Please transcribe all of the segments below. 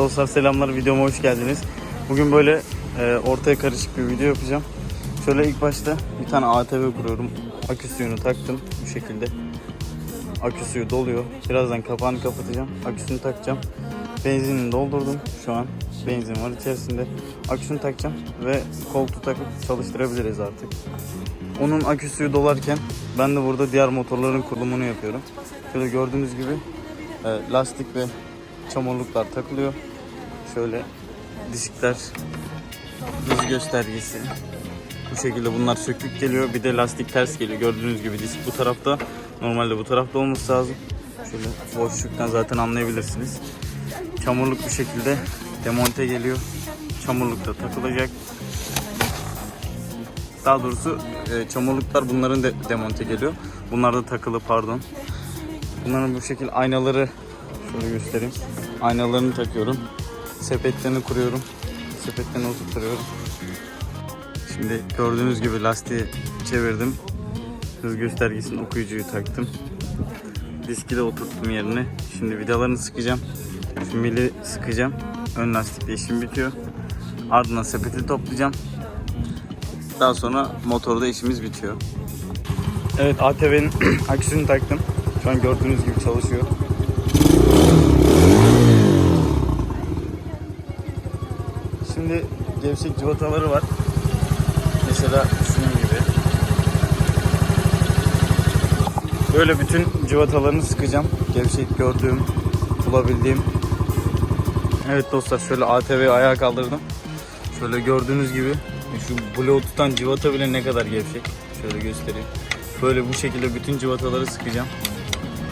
Dostlar selamlar videoma hoş geldiniz. Bugün böyle e, ortaya karışık bir video yapacağım. Şöyle ilk başta bir tane ATV kuruyorum. Akü suyunu taktım bu şekilde. Akü suyu doluyor. Birazdan kapağını kapatacağım. Aküsünü takacağım. Benzinini doldurdum şu an. Benzin var içerisinde. Aküsünü takacağım ve koltuğu takıp çalıştırabiliriz artık. Onun akü suyu dolarken ben de burada diğer motorların kurulumunu yapıyorum. Şöyle gördüğünüz gibi e, lastik ve çamurluklar takılıyor. Şöyle diskler, hız göstergesi. Bu şekilde bunlar sökük geliyor. Bir de lastik ters geliyor. Gördüğünüz gibi disk bu tarafta. Normalde bu tarafta olması lazım. Şöyle boşluktan zaten anlayabilirsiniz. Çamurluk bu şekilde demonte geliyor. Çamurluk da takılacak. Daha doğrusu e, çamurluklar bunların de demonte geliyor. Bunlar da takılı pardon. Bunların bu şekilde aynaları şöyle göstereyim. Aynalarını takıyorum. Sepetlerini kuruyorum. Sepetlerini oturtuyorum. Şimdi gördüğünüz gibi lastiği çevirdim. Hız göstergesinin okuyucuyu taktım. Diski de oturttum yerine. Şimdi vidalarını sıkacağım. Şu sıkacağım. Ön lastikle işim bitiyor. Ardından sepeti toplayacağım. Daha sonra motorda işimiz bitiyor. Evet ATV'nin aküsünü taktım. Şu an gördüğünüz gibi çalışıyor. Şimdi gevşek cıvataları var. Mesela şunun gibi. Böyle bütün cıvatalarını sıkacağım. Gevşek gördüğüm, bulabildiğim. Evet dostlar şöyle ATV'yi ayağa kaldırdım. Şöyle gördüğünüz gibi şu bluetooth'tan cıvata bile ne kadar gevşek. Şöyle göstereyim. Böyle bu şekilde bütün cıvataları sıkacağım.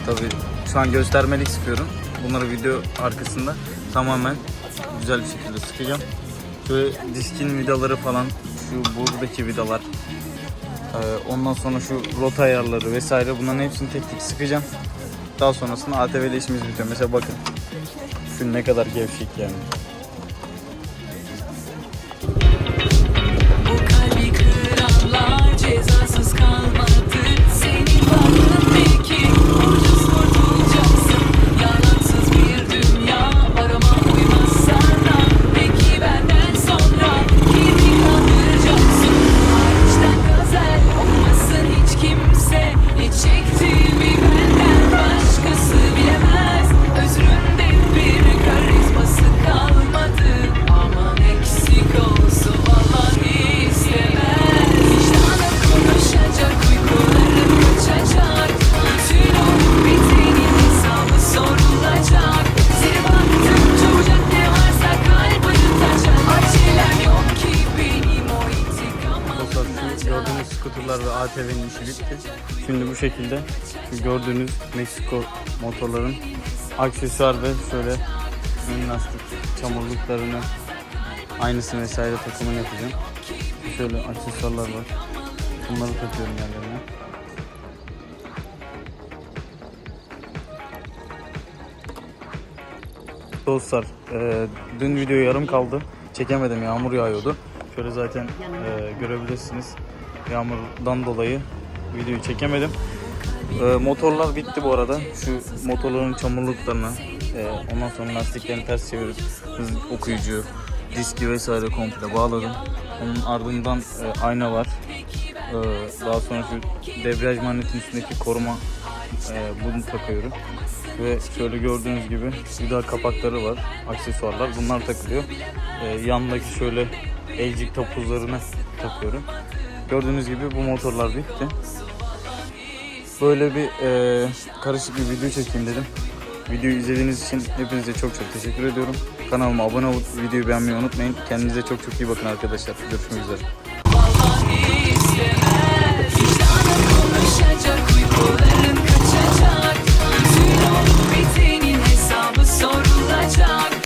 Tabii şu an göstermelik sıkıyorum. Bunları video arkasında tamamen güzel bir şekilde sıkacağım. Şöyle diskin vidaları falan, şu buradaki vidalar, ee, ondan sonra şu rota ayarları vesaire bunların hepsini tek tek sıkacağım. Daha sonrasında ATV ile işimiz bitiyor. Mesela bakın şu ne kadar gevşek yani. Skuterlar ve ATV'nin işi bitti. Şimdi bu şekilde gördüğünüz Meksiko motorların aksesuar ve şöyle lastik çamurluklarını aynısını vesaire takımını yapacağım. Şöyle aksesuarlar var. Bunları takıyorum yerlerine. Dostlar, e, dün video yarım kaldı. Çekemedim, yağmur yağıyordu. Şöyle zaten e, görebilirsiniz. Yağmurdan dolayı videoyu çekemedim. E, motorlar bitti bu arada. Şu motorların çamurluklarını, e, ondan sonra lastiklerini ters çevirip hız okuyucu, diski vesaire komple bağladım. Onun ardından e, ayna var. E, daha sonra şu debriyaj manyetin üstündeki koruma e, bunu takıyorum. Ve şöyle gördüğünüz gibi vida kapakları var, aksesuarlar. Bunlar takılıyor. E, yandaki şöyle elcik topuzlarını takıyorum. Gördüğünüz gibi bu motorlar bitti. Böyle bir e, karışık bir video çekeyim dedim. Videoyu izlediğiniz için hepinize çok çok teşekkür ediyorum. Kanalıma abone olup videoyu beğenmeyi unutmayın. Kendinize çok çok iyi bakın arkadaşlar. Görüşmek üzere.